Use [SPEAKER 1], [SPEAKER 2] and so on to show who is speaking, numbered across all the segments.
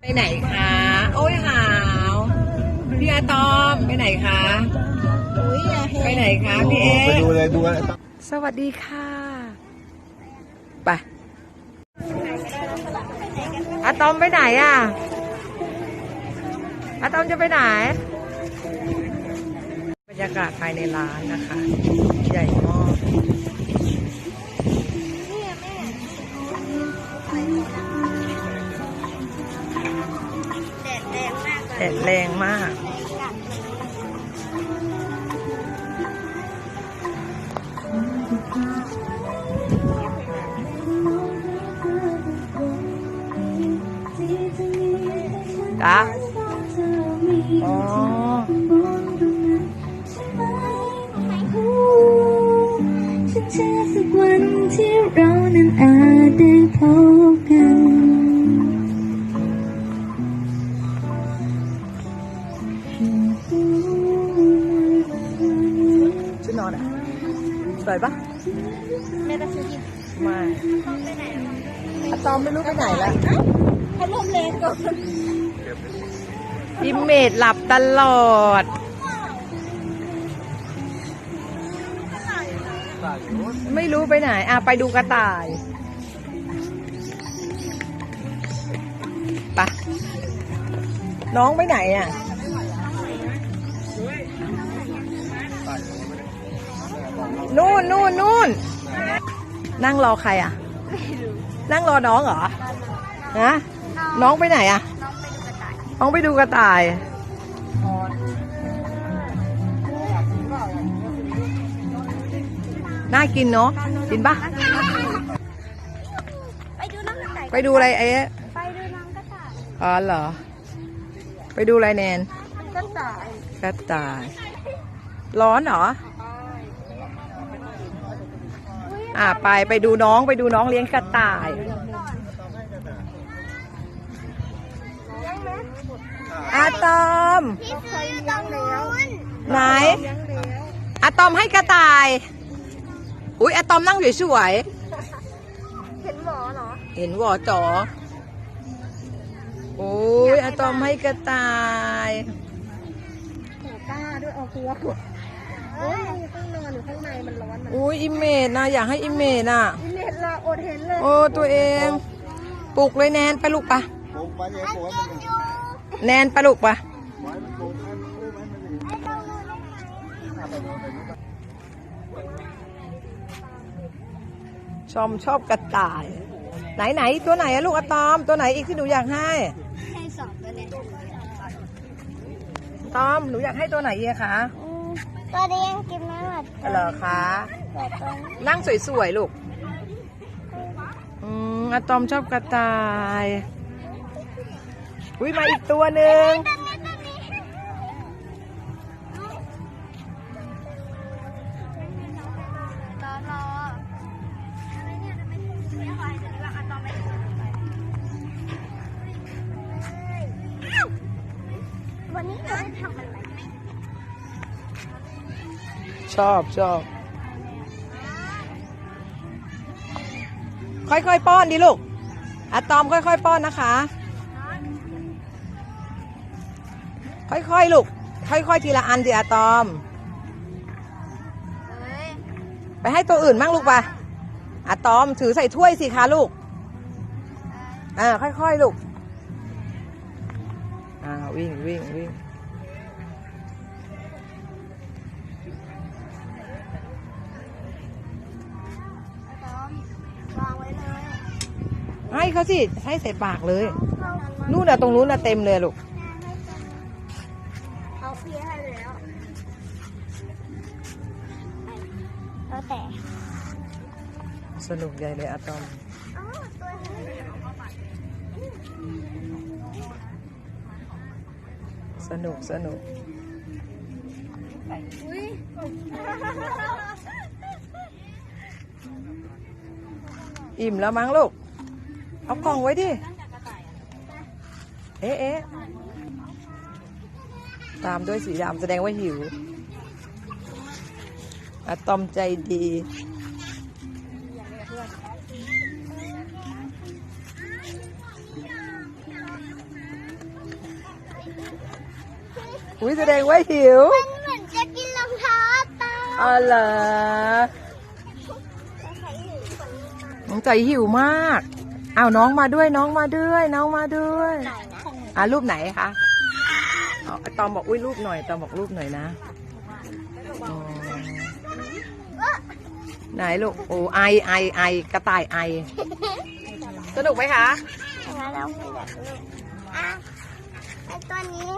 [SPEAKER 1] ไปไหนคะ โอ้ยหาวพี่อาตอมไปไหนคะ ไปไหนคะพี่เอ๊
[SPEAKER 2] ไปดูเลยดูอะไร
[SPEAKER 1] สวัสดีค่ะ ไปอาตอมไปไหนอะอาตอมจะไปไหน บรรยากาศภายในร้านนะคะ ใหญ่
[SPEAKER 3] แดดแรงมาก
[SPEAKER 1] แดดแรงมา อะ
[SPEAKER 3] ตอ
[SPEAKER 1] มไม่รู้ไปไหนแล้ว
[SPEAKER 3] พัดลมแรงก่อน
[SPEAKER 1] อิมเมจหลับตลอด ไม่รู้ไปไหน อะ ไปดูกระต่ายไปะน้องไปไหนอะ นู่นนู่นนู่น นั่งรอใครอะ นั่งรอน้องเหรอฮะน้องไปไหนอะน้องไปดูกระต่าย น่ากินเนาะ กินปะ
[SPEAKER 3] ไปดูน้องกระต่าย
[SPEAKER 1] ไปดูอะไรเอ๊ะ
[SPEAKER 3] ไปดูน้องกระต่าย
[SPEAKER 1] อ๋อเหรอ ไปดูอะไรแนน
[SPEAKER 3] กระต่าย
[SPEAKER 1] กระต่าย ร้อนเหรอ อ่าไปไปดูน้องไปดูน้องเลี้ยงกระต่ายอาตอม
[SPEAKER 3] พี่เคยเลี้ยงแล้ว
[SPEAKER 1] ไหนอะตอมให้กระต่าย อุ๊ยอะตอมนั่งสวย
[SPEAKER 3] เห็นหมอเหรอ
[SPEAKER 1] ๆเห็นวอจอโอ้ยอะตอมให้กระต่าย
[SPEAKER 3] หัวกล้าด้วยเอาหัวหัว โอ้ยต้องนอนอยู่ข้างในมันร้อนนะ
[SPEAKER 1] อุ้ยอิมเมจนะอยากให้อิมเมจน่ะ
[SPEAKER 3] อินเน็ตเราอดเห็นเลย
[SPEAKER 1] โอ้ตัวเองปลุกเลยแนนไปลูกปะ
[SPEAKER 2] ปลูกไปเลยปลูกให้มัน
[SPEAKER 1] แนนไปลูกปะ
[SPEAKER 2] ไว้มันปลูกให้มันปลูกให้มัน
[SPEAKER 1] ชอมชอบกระต่าย ไหนไหนตัวไหนอะลูกอะตอม ตัวไหนอีกที่หนูอยากให้
[SPEAKER 3] ให้สองตัวเนี้ย
[SPEAKER 1] ตอมหนูอยากให้ตัวไหนอีกอะคะ
[SPEAKER 3] ตัวนี้ยังกินไม่หมด
[SPEAKER 1] เหรอคะ
[SPEAKER 3] แต่ตัวนี้
[SPEAKER 1] นั่งสวยๆลูก อืมอะตอมชอบกระต่าย อุ้ยมาอีกตัวหนึ่ง
[SPEAKER 3] ต
[SPEAKER 1] ชอบชอบ ค่อยๆป้อนดิลูกอะตอมค่อยๆป้อนนะคะ ค่อยๆลูก ค่อยๆทีละอันดิอะตอม ไปให้ตัวอื่นมั่งลูกปะอะตอมถือใส่ถ้วยสิคะลูก อ่าค่อยๆลูก อ่าวิ่งวิ่งวิ่ง ให้เขาสิให้ใส่ปากเลย
[SPEAKER 3] เอาเอา
[SPEAKER 1] นู่นน่ะตรงนู้นน่ะเต็มเลยลูก
[SPEAKER 3] เอาเพียให้แล้วแล้วแต่
[SPEAKER 1] สนุกใหญ่เลยอะตอม
[SPEAKER 3] อ๋อตัวนี้
[SPEAKER 1] สนุกสนุก
[SPEAKER 3] อุ้ย
[SPEAKER 1] อิ่มแล้วมั้งลูก เอากล่องไว้ดิ เอ๊ะเอ๊ะตามด้วยสีดำแสดงว่าหิวอะตอมใจดี อุ้ยแสดงว่าหิว
[SPEAKER 3] มันเหมือนจะกินรองเท้าตา
[SPEAKER 1] อ๋อเหรอน้องใจหิวมาก อ้าวน้องมาด้วยน้องมาด้วยน้องมาด้วยอะรูปไหนคะอ๋อตอมบอกอุ้ยรูปหน่อยตอมบอกรูปหน่อยนะอ๋อไหนลูกโอ้ไอไอไอกระต่ายไอ สนุกไหมคะ
[SPEAKER 3] แล้วเราไม่อยากรู้อะไอตัวนี้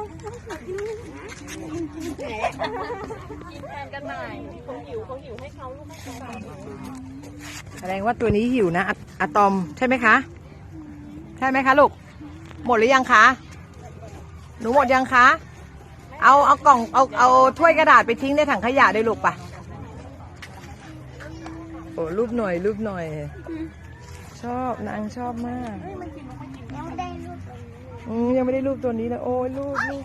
[SPEAKER 1] แสดงว่าตัวนี้หิวนะ อะอะตอมใช่ไหมคะ ใช่ไหมคะลูก หมดหรือยังคะ หนูหมดยังคะ เอาเอากล่องเอาเอาถ้วยกระดาษไปทิ้งในถังขยะได้ลูกปะโอ้รูปหน่อยรูปหน่อย ชอบนางชอบมาก
[SPEAKER 3] ยังไม่ได้รูปตัวนี้
[SPEAKER 1] อืมยังไม่ได้รูปตัวนี้เลยโอ้ยรูปรูป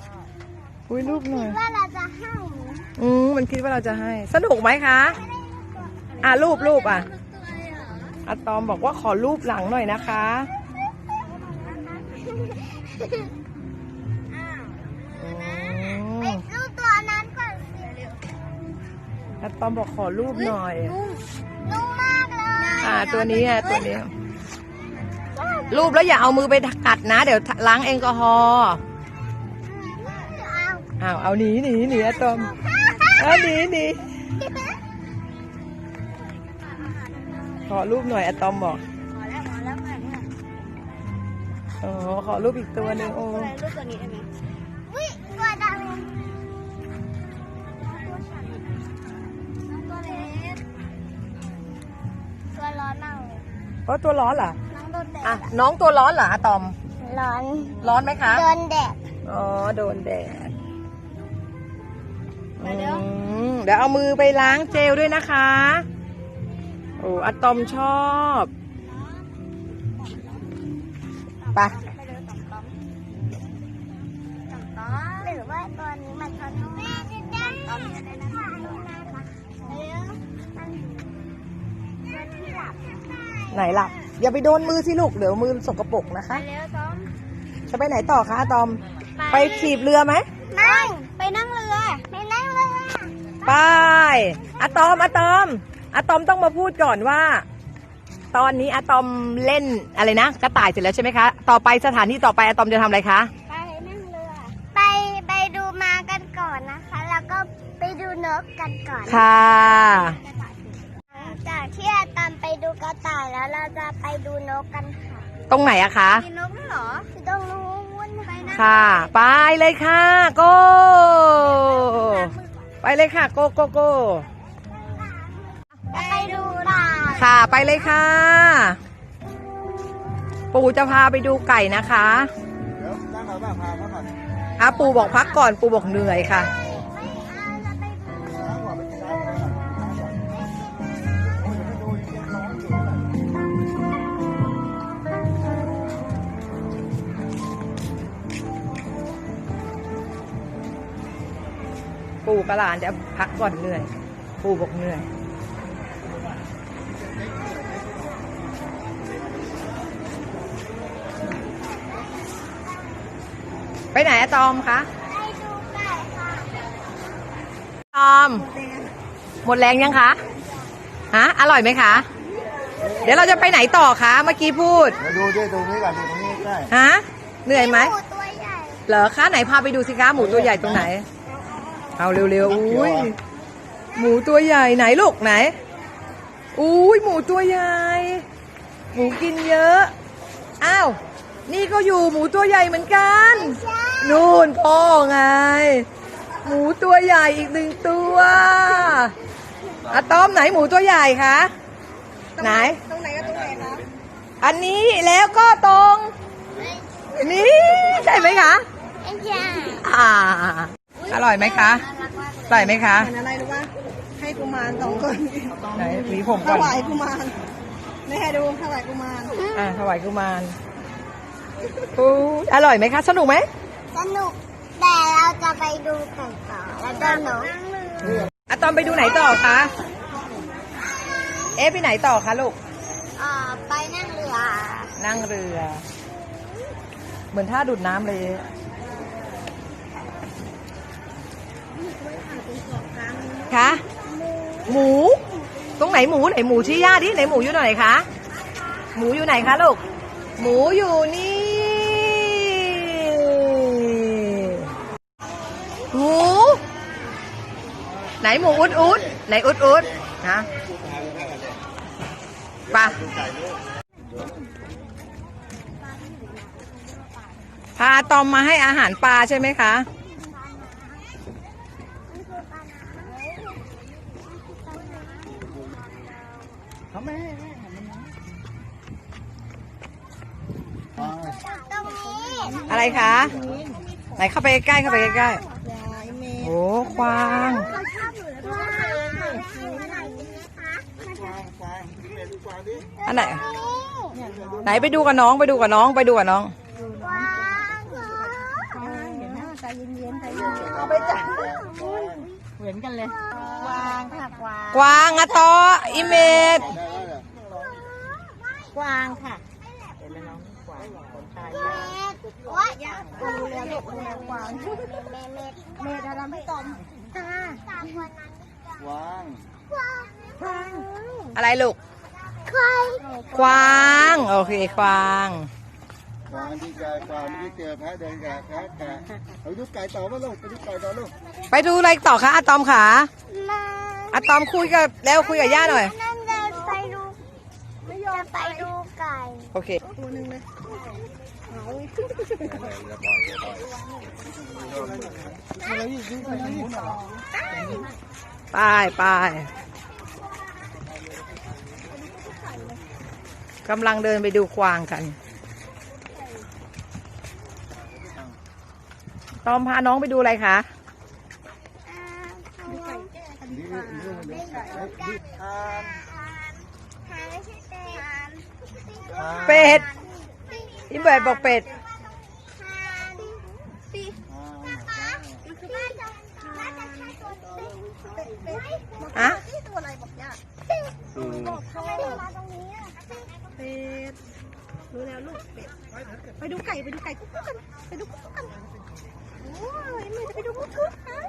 [SPEAKER 1] อุ้ยรูปหน่อย
[SPEAKER 3] คิดว่าเราจะให้
[SPEAKER 1] อืมมันคิดว่าเราจะให้ สนุกไหมคะ อะรูปรูปอะ อะตอมบอกว่าขอรูปหลังหน่อยนะคะอื
[SPEAKER 3] ไป
[SPEAKER 1] ม
[SPEAKER 3] รูปตัวนั้นก่อนสิ
[SPEAKER 1] อะตอมบอกขอรูปหน่อย
[SPEAKER 3] นุ่มมากเลย
[SPEAKER 1] อ่าตัวนี้อะตัวนี้ รูปแล้วอย่าเอามือไปกัดนะ เดี๋ยวล้างแอลกอฮอล์อ้าวเอาหนีหนีหนีอะตอมเอาหนีหนี ขอรูปหน่อยอะตอมบอก
[SPEAKER 3] พอแล้วพอแล้วค่ะเนี่ย
[SPEAKER 1] อ๋อขอรูปอีกตัวหนึ่งโอ้
[SPEAKER 3] รูปตัวนี้ได้ไหมวิตัวดำตัวเล็กตัวร้อนมากเลย
[SPEAKER 1] เพราะตัวร้อนเหรอ
[SPEAKER 3] น้องโดนแด
[SPEAKER 1] อะ
[SPEAKER 3] ด
[SPEAKER 1] น้องตัวร้อนเหรออะตอม
[SPEAKER 3] ร้อน
[SPEAKER 1] ร้อนไหมคะ
[SPEAKER 3] โดนแดด
[SPEAKER 1] อ๋อ โดนแดด
[SPEAKER 3] ไปเร็ว
[SPEAKER 1] อืมเดี๋ยวเอามือไปล้างเจลด้วยนะคะโอ้อะตอมชอบไปะ
[SPEAKER 3] ไปเร็วต่อมต่อมต่อมต่อมหรือว่าตัวนี้มันทำแม่จะได้ต่อมจะได้นะคะเร็วมันตัวที่หลับ
[SPEAKER 1] ไหนล่ะอย่าไปโดนมือสิลูกเดี๋ยวมือสกปรกนะ
[SPEAKER 3] ไป
[SPEAKER 1] คะ
[SPEAKER 3] เร็วต้อม
[SPEAKER 1] จะไปไหนต่อคะอะตอม ไปถีบเรือไหม
[SPEAKER 3] นั่งไปนั่งเรือ ไปนั่งเรือ
[SPEAKER 1] ไปอะตอมอะตอม อะตอมต้องมาพูดก่อนว่า ตอนนี้อะตอมเล่นอะไรนะกระต่ายเสร็จแล้วใช่ไหมคะ ต่อไปสถานที่ต่อไปอะตอมจะทำอะไรคะ
[SPEAKER 3] ไปนั่งเรือ ไปไปดูมากันก่อนนะคะ แล้วก็ไปดูนกกันก่อน
[SPEAKER 1] ค่ะ
[SPEAKER 3] หลังจากที่อาตามไปดูกระต่ายแล้วเราจะไปดูนกกันค่ะ
[SPEAKER 1] ตรงไหนอะคะ
[SPEAKER 3] มีนกด้วยเหรอที่ตรงนู้นไปนะ
[SPEAKER 1] ค่ะ ไปเลยค่ะโก ไปเลยค่ะโกโกโก
[SPEAKER 3] ไปดูป่า
[SPEAKER 1] ค่ะไปเลยค่ะ ปู่จะพาไปดูไก่นะคะ
[SPEAKER 2] เดี๋ยวนั่งเอาบ้างพาเขาก่อน
[SPEAKER 1] อะปู่บอกพักก่อนปู่บอกเหนื่อยค่ะ
[SPEAKER 3] ไม่เอาจะไปดู
[SPEAKER 2] ล้างก่อนไปกินน้ำก่อนล้างก่อนโอ้ยเดี๋ยวไม่ดูยังร้อนอยู่
[SPEAKER 1] ปู่กับหลานจะพักก่อนเหนื่อย ปู่บอกเหนื่อย ไปไหนอะตอมคะ
[SPEAKER 3] ไปดูไก่ค่ะ
[SPEAKER 1] ตอม หมดแรงยังคะฮะอร่อยไหมคะ เดี๋ยวเราจะไปไหนต่อคะเมื่อกี้พูด
[SPEAKER 2] เดี๋ยวดูดิตรงนี้ก่อนดูตรงนี้ใกล้
[SPEAKER 1] ฮะเหนื่อยไหม
[SPEAKER 3] หมูตัวใหญ่
[SPEAKER 1] เหรอคะไหนพาไปดูสิคะหมูตัวใหญ่ตรงไหน เอาเร็วๆอุ้ยหมูตัวใหญ่ไหนลูกไหนอุ้ยหมูตัวใหญ่ หมูกินเยอะ อ้าว นี่ก็อยู่หมูตัวใหญ่เหมือนกัน
[SPEAKER 3] ใช่
[SPEAKER 1] นู่นพ่อไง หมูตัวใหญ่อีกหนึ่งตัวอะต้อมไหนหมูตัวใหญ่คะไหน
[SPEAKER 3] ตรงไหนกับตรงไหนคะ
[SPEAKER 1] อันนี้แล้วก็ตรงนี่ใช่ไหมคะ
[SPEAKER 3] ไอ้ยา
[SPEAKER 1] อ่าอร่อยไหมคะอร่อยไหมคะ
[SPEAKER 4] เห็นอะไรรู้ป่ะให้กุมารสองคน
[SPEAKER 1] ไหนหวีผม
[SPEAKER 4] ถ
[SPEAKER 1] ก่อน
[SPEAKER 4] วายกุมารไม่ให้ดูถวายกุมาร
[SPEAKER 1] อ่าถวายกุมาร อู้อร่อยไหมคะ สนุกไหม
[SPEAKER 3] สนุก แต่เราจะไปดูไก่ต่อแล้วก็นก
[SPEAKER 1] อะตอมไปดูไหนต่อคะ เอ๊ะไปไหนต่อคะลูก
[SPEAKER 3] อ่าไปนั่งเรือ
[SPEAKER 1] นั่งเรือ เหมือนท่าดูดน้ำเลย คะ หมู ตรงไหนหมูไหนหมูชี้ย่าดิไหนหมูอยู่ไหนคะ หมูอยู่ไหนคะลูก หมูอยู่นี่ หมู ไหนหมูอุดอุดไหนอุดอุดฮะไปะพาตอมมาให้อาหารปลาใช่ไหมคะ
[SPEAKER 2] เขาไม่ให้ให้หันมันนะไป
[SPEAKER 3] ตรงนี้
[SPEAKER 1] อะไรคะ ไหนเข้าไปใกล้ๆเข้าไปใกล้
[SPEAKER 4] ยายเม
[SPEAKER 1] ๆ
[SPEAKER 4] ย์
[SPEAKER 1] โอ้ควาง
[SPEAKER 3] เขาชอบหนูตัวไหนนะคะ
[SPEAKER 2] กวางกวางพี่เมย์ดูกวางดิ
[SPEAKER 1] อันไหน ไหนไปดูกับน้องไปดูกับน้องไปดูกับน้อง
[SPEAKER 3] กวาง
[SPEAKER 4] เดี๋ยวนะใจเย็นๆใจเย็น
[SPEAKER 2] เอาไปจับ
[SPEAKER 4] เหมือนกันเลย กวางค่ะกวาง
[SPEAKER 1] กวางอะตออิเมจ
[SPEAKER 4] กวางค่ะเห็นไหมน้องกวางคนตาย
[SPEAKER 3] เมดว่าอย่า
[SPEAKER 4] ดูแลลูกดูแลกวาง
[SPEAKER 3] เมดเมดเมด
[SPEAKER 4] เมย์จะทำให้ตอมตา
[SPEAKER 3] ตามคนนั้น
[SPEAKER 2] กวาง
[SPEAKER 3] กวาง
[SPEAKER 4] กวาง
[SPEAKER 1] อะไรลูก
[SPEAKER 3] ใคร
[SPEAKER 1] กวางโอเคกวาง
[SPEAKER 2] กวางที่ไก่กวางที่เจอแพ้เดินแกะแพ้แกะไปดูไก่ต่อมาลูกไปดูไก่ต่อลูก
[SPEAKER 1] ไปดูอะไรต่อคะอะตอมขา
[SPEAKER 3] มา
[SPEAKER 1] อะตอมคุยกับแล้วคุยกับย่าหน่อย
[SPEAKER 3] นั่นจะไปดูไม่ยอมไปดูไก่
[SPEAKER 1] โอเค
[SPEAKER 4] ตัวหนึ่งเลยเอา
[SPEAKER 1] ไปไป กำลังเดินไปดูกวางกัน ตอมพาน้องไปดูอะไรคะ
[SPEAKER 3] เป็ด
[SPEAKER 2] ทาน
[SPEAKER 1] เป็ดอิเบิร์ดบอกเป็ด
[SPEAKER 3] อะ
[SPEAKER 4] รู้แล้วลูกเป็ดไปดูไก่ไปดูไก่กุ๊กกันไปดูกุ๊กกันโอ้ยเมย์จะไปดูกุ๊กกุ๊กฮะ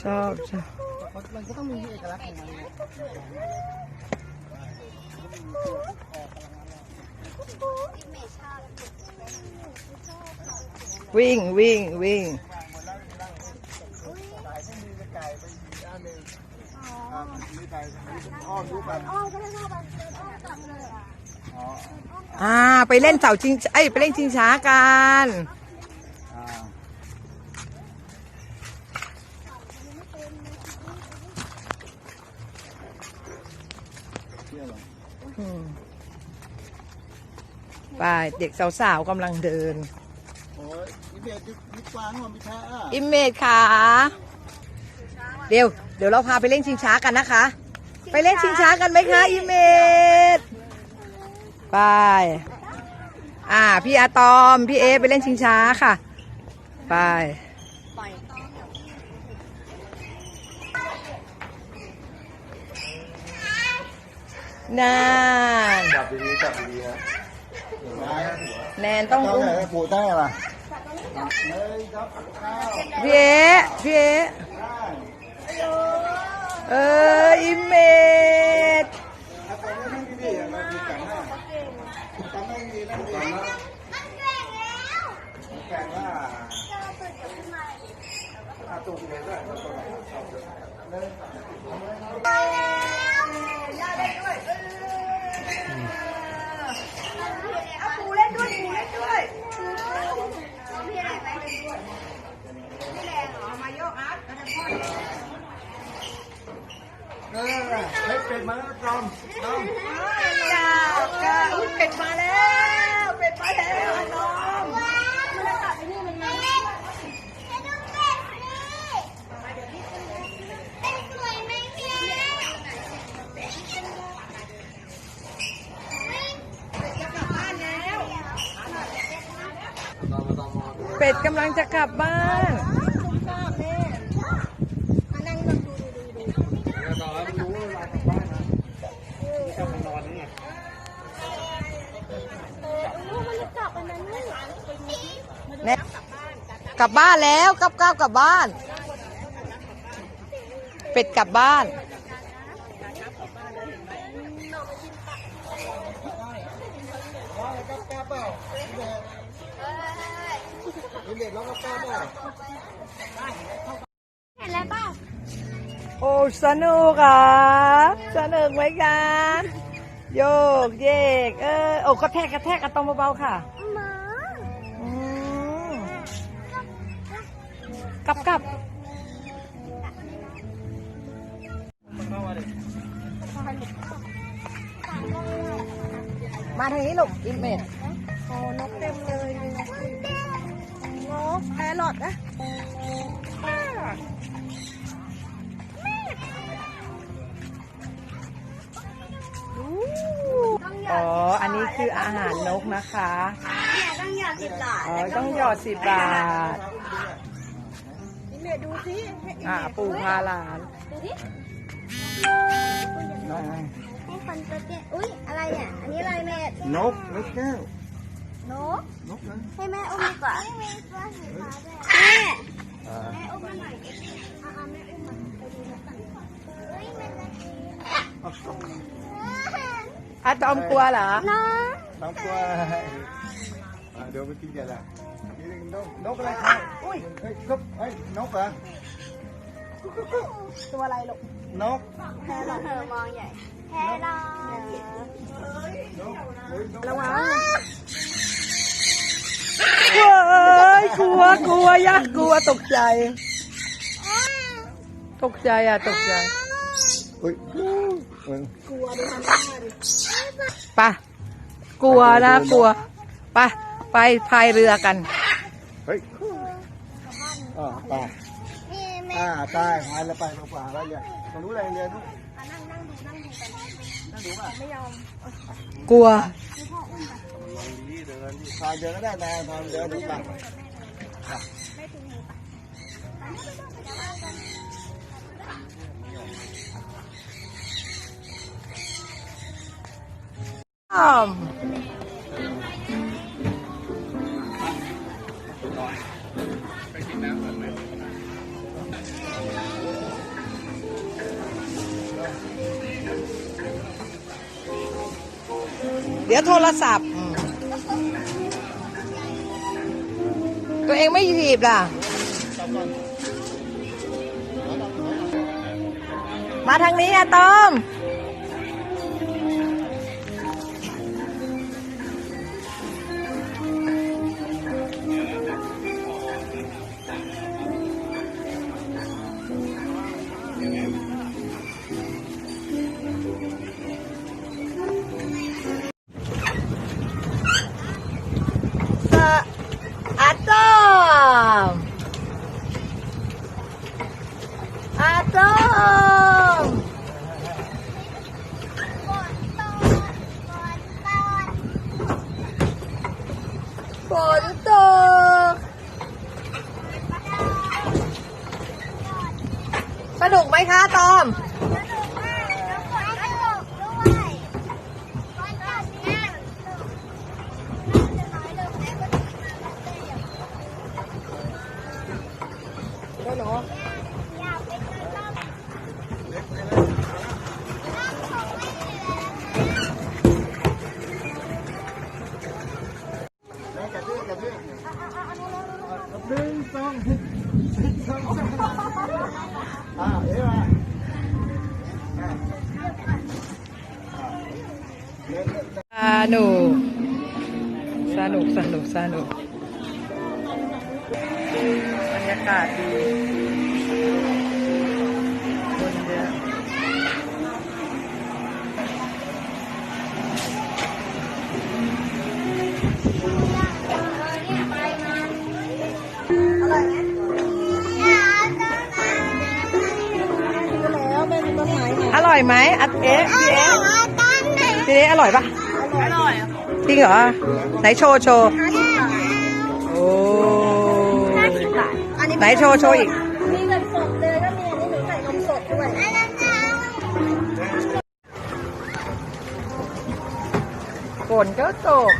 [SPEAKER 1] ชอบชอบ
[SPEAKER 2] มันก็ต้องมีเอกลักษณ์ของมัน
[SPEAKER 1] วิ่งวิ่งวิ่ง
[SPEAKER 2] ไก่ไปอีกอันหนึ่งอ่ามีไก่อ้อมดูกัน
[SPEAKER 3] อ้อมก็ได้เข้าไปเดินอ้อมกลับเลย อะ
[SPEAKER 2] อ๋อ
[SPEAKER 1] อ่า ไปเล่นเสาชิงไอ้ยไปเล่นชิงช้ากัน
[SPEAKER 2] อ่าเชื่อเหรอ
[SPEAKER 1] อืมไปเด็กสาวๆกำลังเดิน
[SPEAKER 2] โอ้ยนี่เบียดนี่กวางหัวมีแท้อะ
[SPEAKER 1] อิมเมจค่ะเดี๋ยวเดี๋ยวเราพาไปเล่นชิงช้ากันนะคะ ไปเล่นชิงช้ากันไหมคะอิมเมจ ไป อ่า พี่อาตอม พี่เอไปเล่นชิงช้าค่ะ ไป น่าน
[SPEAKER 2] จับดีๆจับดีๆนะได้
[SPEAKER 1] แนนต้อง
[SPEAKER 2] ต้อง
[SPEAKER 1] อุ้ม
[SPEAKER 2] ไหนปูได้ป่ะเลยครับข้าว
[SPEAKER 1] พี่เอพี่เอ
[SPEAKER 2] ได้
[SPEAKER 1] เอออิมเมจ
[SPEAKER 2] ถ้าตอนนี้นั่งดีๆมาดีกันนะต อนนั่งดีนั่งดีนะ
[SPEAKER 3] มันแกว่งแล้ว
[SPEAKER 2] แข่งว่า
[SPEAKER 3] เราตื่นขึ้นมา
[SPEAKER 2] อาตุกเลยด้วยเลย
[SPEAKER 1] เอาปูเล่นด้วยปูเล่นด้วย
[SPEAKER 3] พี่อะไรไปเป็นด้วย
[SPEAKER 1] ไม่แรงเหรอมาโยกอัพแล้วจะพ่อ
[SPEAKER 2] เออเป็นมาแล้วจอมจอม
[SPEAKER 1] จ้าจ้าอุ๊ยเป็ดมาแล้วเป็ดมาแล้วน้อง
[SPEAKER 3] ว้าวมันจะกลับไปนี่มันมาจะดูเป็ดสิเป็นสวยไหมพี่
[SPEAKER 1] เป็ดกำลังจะกลับบ้าน
[SPEAKER 4] มานั่งดูดูดูดู
[SPEAKER 1] แน่กลับบ้านแล้วกลับกลับกลับบ้าน
[SPEAKER 3] เป็
[SPEAKER 1] ดกลับบ้าน
[SPEAKER 2] ร้องอะไรกับกาเปล่าเด็กร้องกับกาเปล่า
[SPEAKER 3] เห็นแล้วเปล่า
[SPEAKER 1] โอ้สนุกอะสนุกไหมคะโยกเยกเออโอ้กระแทกกระแทกอะตองเบาๆค่ะ
[SPEAKER 3] หมา
[SPEAKER 1] อืมกลับกลับมาทางนี้ลูกอิมเมจ
[SPEAKER 4] โอ้นกเต็มเลย แพรลอดนะ
[SPEAKER 3] ต้องหย
[SPEAKER 1] อ๋
[SPEAKER 3] อ
[SPEAKER 1] อ
[SPEAKER 3] ด
[SPEAKER 1] อันนี้คืออาหารนกนะคะ
[SPEAKER 3] เนี่ยต้องหยอดสิบบาท
[SPEAKER 1] อ๋อ ต้องหยอดสิบบาท
[SPEAKER 4] นี่เมย์ดูสิให้
[SPEAKER 1] อ่าปูพาหลาน
[SPEAKER 3] ดูดิ
[SPEAKER 2] ได้
[SPEAKER 3] ให้คนตัวเตี้ยอุ้ยอะไรเนี่ย อันนี้อะไรแม่
[SPEAKER 2] นกนกแก้ว น
[SPEAKER 3] ก
[SPEAKER 2] นกนะ
[SPEAKER 3] ให้แม่อุ้มดีกว่าแม่
[SPEAKER 2] อ่า
[SPEAKER 3] แม่อุ้มมาหน่อยอ่าแม่อุ้มมาไปดูนกกันเฮ้ยมันจะกิน
[SPEAKER 1] อะตอมกลัวเหรอ
[SPEAKER 3] น้อง
[SPEAKER 2] ทำตัวอะไรอ่าเดี๋ยวไปกินกันละกินนกนกอะไรครับอุ้ยเฮ้ยครับเฮ้ยนกเหรอ
[SPEAKER 4] ตัวอะไรลูก
[SPEAKER 2] นก
[SPEAKER 3] แพรเธอมองใหญ่แพรลอย
[SPEAKER 2] นกเฮ้ยน ก
[SPEAKER 4] ระวัง
[SPEAKER 1] เว้ยกลัวกลัวยักษ์กลัวตกใจ ตกใจอะตกใจ
[SPEAKER 2] เฮ้ยเฮ้ย
[SPEAKER 4] กลัวดูทำหน้าดิ
[SPEAKER 1] ไปะกลัวนะกลัวไปไปพายเรือกัน
[SPEAKER 2] เฮ้ยอ่าตาย
[SPEAKER 3] นี่แม่
[SPEAKER 2] อ่าตายหายแล้วไปลงป่าแล้วเนี่ยตรงนู้นอะไรเรียนนู้น
[SPEAKER 1] กลัว
[SPEAKER 2] เดินทางเดินก็ได้นะทางเดินเดินไป
[SPEAKER 1] อ้อมเดี๋ยวโทรศัพท์ ตัวเองไม่ถีบล่ะ มาทางนี้อะตอมา
[SPEAKER 3] กา
[SPEAKER 1] ศดีคนเยอะ
[SPEAKER 4] แล้วเป็นต้นไม้ไง
[SPEAKER 1] อร่อยไหมอัดเอ๊ะพี่เอ๊ะพี่เอ๊ะอร่อยปะอร่อย จริงเหรอ ไหนโชว์โชว์ ไหนโชว์โชว์อีก
[SPEAKER 4] มีเงินสดเลยก็มีอันนี้หนูใส่นมสดด้วย
[SPEAKER 1] ฝนก็ตก